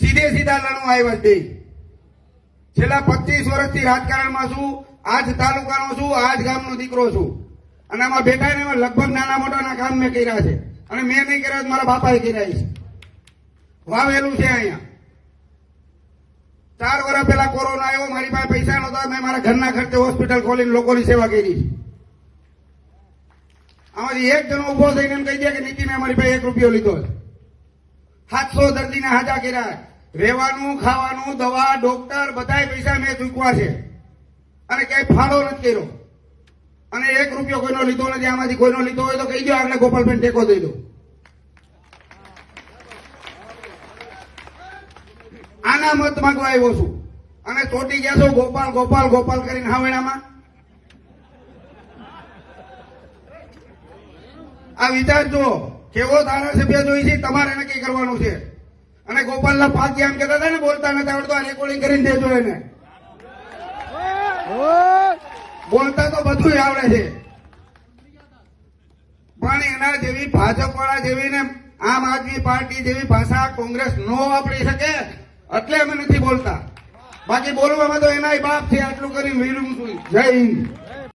સીધે સીધા લણવા આવ્યા બે. છેલ્લા પચીસ વર્ષથી રાજકારણમાં છું, આજ તાલુકાનો છું, આજ ગામનો દીકરો છું. અને આમાં બેઠા ને લગભગ નાના મોટાના કામ મેં કર્યા છે. અને મેં નહીં કર્યા મારા બાપાએ કર્યા છે. વાવેલું છે અહીંયા. ચાર વર્ષ પહેલા કોરોના આવ્યો, મારી પાસે પૈસા નહોતા, મેં મારા ઘરના ખર્ચે હોસ્પિટલ ખોલીને લોકોની સેવા કરી. આમાંથી એક જણો ઊભો થઈને કહી દે કે નીતિ મેં મારી પાસે એક રૂપિયો લીધો છે. સાતસો દર્દીને હાજા કર્યા. રહેવાનું, ખાવાનું, દવા, ડોક્ટર, બધાય પૈસા મેં ચૂકવા છે. અને ક્યાંય ફાળો નથી કર્યો. અને એક રૂપિયો કોઈનો લીધો નથી, આમાંથી કોઈનો લીધો હોય તો કહી દો આગળ ગોપાલભાઈ ટેકો દઈ દો આના મત માંગવા આવ્યો છું. અને ચોટી ગયા છો ગોપાલ ગોપાલ ગોપાલ કરીને હાવેણામાં. આ વિચારજો. કેવો ધારાસભ્ય જોઈએ છે, તમારે નક્કી કરવાનું છે. અને ગોપાલના પાકી આમ કહેતા હતા ને, બોલતા નથી આવડતો રેકોર્ડિંગ કરીને દેજો એને. બોલતા તો બધું આવડે છે. પણ એના જેવી ભાજપ વાળા જેવી ને આમ આદમી પાર્ટી જેવી ભાષા કોંગ્રેસ નો વાપરી શકે, એટલે અમે નથી બોલતા. બાકી બોલવામાં તો એના બાપ છે, આટલું કરી મેળવું છું. જય હિન્દ.